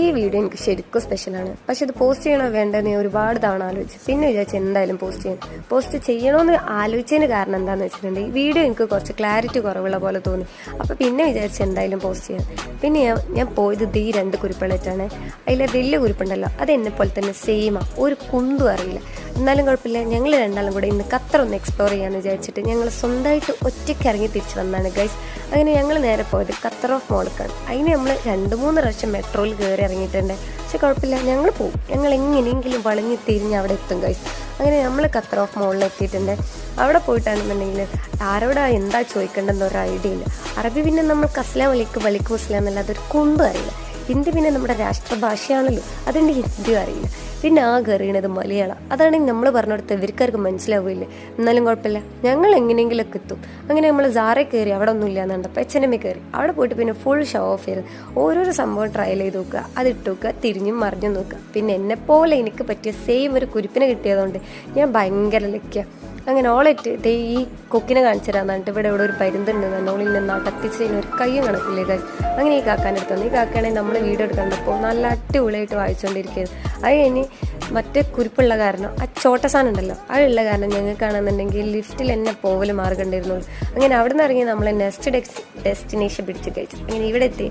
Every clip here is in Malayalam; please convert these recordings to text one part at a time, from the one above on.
ഈ വീഡിയോ എനിക്ക് ശരിക്കും സ്പെഷ്യലാണ് പക്ഷെ ഇത് പോസ്റ്റ് ചെയ്യണോ വേണ്ടെന്ന് ഞാൻ ഒരുപാട് തവണ ആലോചിച്ചു. പിന്നെ വിചാരിച്ചു എന്തായാലും പോസ്റ്റ് ചെയ്യും. പോസ്റ്റ് ചെയ്യണമെന്ന് ആലോചിച്ചതിന് കാരണം എന്താണെന്ന് വെച്ചിട്ടുണ്ടെങ്കിൽ വീഡിയോ എനിക്ക് കുറച്ച് ക്ലാരിറ്റി കുറവുള്ള പോലെ തോന്നി. അപ്പോൾ പിന്നെ വിചാരിച്ചു എന്തായാലും പോസ്റ്റ് ചെയ്യാം. പിന്നെ ഞാൻ ഞാൻ പോയത് ദീ രണ്ട് കുരിപ്പുകളായിട്ടാണ് അതിലെ വലിയ കുരുപ്പുണ്ടല്ലോ അത് എന്നെ പോലെ തന്നെ സെയിമാണ് ഒരു കുന്തും അറിയില്ല. എന്നാലും കുഴപ്പമില്ല. ഞങ്ങൾ രണ്ടാളും കൂടെ ഇന്ന് ഖത്തർ ഒന്ന് എക്സ്പ്ലോർ ചെയ്യാമെന്ന് വിചാരിച്ചിട്ട് ഞങ്ങൾ സ്വന്തമായിട്ട് ഒറ്റയ്ക്ക് ഇറങ്ങി തിരിച്ചു വന്നതാണ് ഗൈസ് അങ്ങനെ ഞങ്ങൾ നേരെ പോയത് ഖത്തർ ഓഫ് മോൾക്കാണ് അതിന് നമ്മൾ രണ്ട് മൂന്ന് പ്രാവശ്യം മെട്രോയിൽ കയറി ഇറങ്ങിയിട്ടുണ്ട്. പക്ഷെ കുഴപ്പമില്ല ഞങ്ങൾ പോകും ഞങ്ങൾ എങ്ങനെയെങ്കിലും വളഞ്ഞ് തിരിഞ്ഞ് അവിടെ എത്തും ഗൈസ് അങ്ങനെ നമ്മൾ ഖത്തർ ഓഫ് മോളിൽ എത്തിയിട്ടുണ്ട് അവിടെ പോയിട്ടാണെന്നുണ്ടെങ്കിൽ ആരോടാ എന്താ ചോദിക്കേണ്ടതെന്നൊരു ഐഡിയ ഇല്ല. അറബി പിന്നെ നമ്മൾ അസ്ലാം വലിക്ക് വലിക്കും അസ്ലാം എന്നല്ലാതെ ഒരു കുമ്പ് അറിയില്ല. ഹിന്ദി പിന്നെ നമ്മുടെ രാഷ്ട്രഭാഷയാണല്ലോ. അതുകൊണ്ട് ഹിന്ദി അറിയില്ല. പിന്നെ ആ കയറിയണത് മലയാളം. അതാണെങ്കിൽ നമ്മൾ പറഞ്ഞെടുത്ത് ഇവർക്കാർക്ക് മനസ്സിലാവില്ല എന്നാലും കുഴപ്പമില്ല. ഞങ്ങൾ എങ്ങനെയെങ്കിലൊക്കെ എത്തും. അങ്ങനെ നമ്മൾ സാറെ കയറി അവിടെ ഒന്നും ഇല്ല എന്നുണ്ടപ്പോൾ എച്ച് എൻ കയറി. അവിടെ പോയിട്ട് പിന്നെ ഫുൾ ഷോ ഓഫ് ചെയ്ത് ഓരോരോ സംഭവം ട്രയൽ ചെയ്ത് നോക്കുക. അത് ഇട്ട് നോക്കുക തിരിഞ്ഞും മറിഞ്ഞും നോക്കുക. പിന്നെ എന്നെപ്പോലെ എനിക്ക് പറ്റിയ സെയിം ഒരു കുരിപ്പിനെ കിട്ടിയതുകൊണ്ട് ഞാൻ ഭയങ്കര ലക്കിയ അങ്ങനെ ഓളറ്റ് ദേ ഈ കൊക്കിനെ കാണിച്ചു തരാന്ന് പറഞ്ഞിട്ട് ഇവിടെ ഇവിടെ ഒരു പരുന്തുണ്ട്. നല്ലോളിൽ നിന്ന് അടത്തിച്ചതിന് ഒരു കയ്യും കണക്കില്ലേ guys. അങ്ങനെ ഈ കാക്കാന്റെ വന്നു ഈ കാക്കാണെങ്കിൽ നമ്മൾ വീഡിയോ എടുക്കണ്ടപ്പോൾ നല്ല അടിപൊളിയായിട്ട് വായിച്ചുകൊണ്ടിരിക്കുന്നത് അത് കഴിഞ്ഞ് മറ്റേ കുരിപ്പുള്ള കാരണം ആ ചോട്ട സാധനം ഉണ്ടല്ലോ അതുള്ള കാരണം ഞങ്ങൾക്കാണെന്നുണ്ടെങ്കിൽ ലിഫ്റ്റിൽ എന്നെ പോവൽ മാർഗണ്ടായിരുന്നുള്ളൂ അങ്ങനെ അവിടെ നിന്ന് ഇറങ്ങി നമ്മളെ നെക്സ്റ്റ് ഡെസ്റ്റിനേഷൻ പിടിച്ച് കഴിച്ചു. അങ്ങനെ ഇവിടെ എത്തി.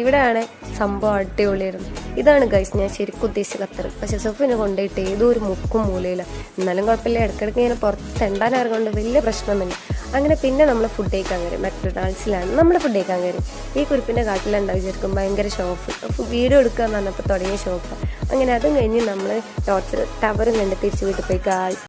ഇവിടെയാണ് സംഭവം അടിപൊളിയായിരുന്നു. ഇതാണ് ഗൈസ് ഞാൻ ശരിക്കും ഉദ്ദേശിച്ച ഖത്തർ പക്ഷെ സെഫിനെ കൊണ്ടുപോയിട്ട് ഏതോ ഒരു മുക്കും മൂലയില്ല എന്നാലും കുഴപ്പമില്ല ഇടയ്ക്കിടയ്ക്ക് ഇങ്ങനെ പുറത്ത് തെണ്ടാനാറുകൊണ്ട് വലിയ പ്രശ്നമൊന്നുമില്ല. അങ്ങനെ പിന്നെ നമ്മൾ ഫുഡ് കഴിക്കാൻ കയറി. മെക്ഡൊണാൾഡ്സിലാണ് നമ്മൾ ഫുഡ് കഴിക്കാൻ കയറി. ഈ കുരിപ്പിന്റെ കാട്ടിലുണ്ടാവും വിചാരിക്കും? ഭയങ്കര ഷോപ്പ് വീഡിയോ എടുക്കുക എന്ന് പറഞ്ഞപ്പോൾ തുടങ്ങിയ ഷോപ്പ് അങ്ങനെ അതും കഴിഞ്ഞ് നമ്മൾ ടോർച്ചർ ടവറും കണ്ട് തിരിച്ച് വീട്ടിൽ പോയി ഗായ്സ്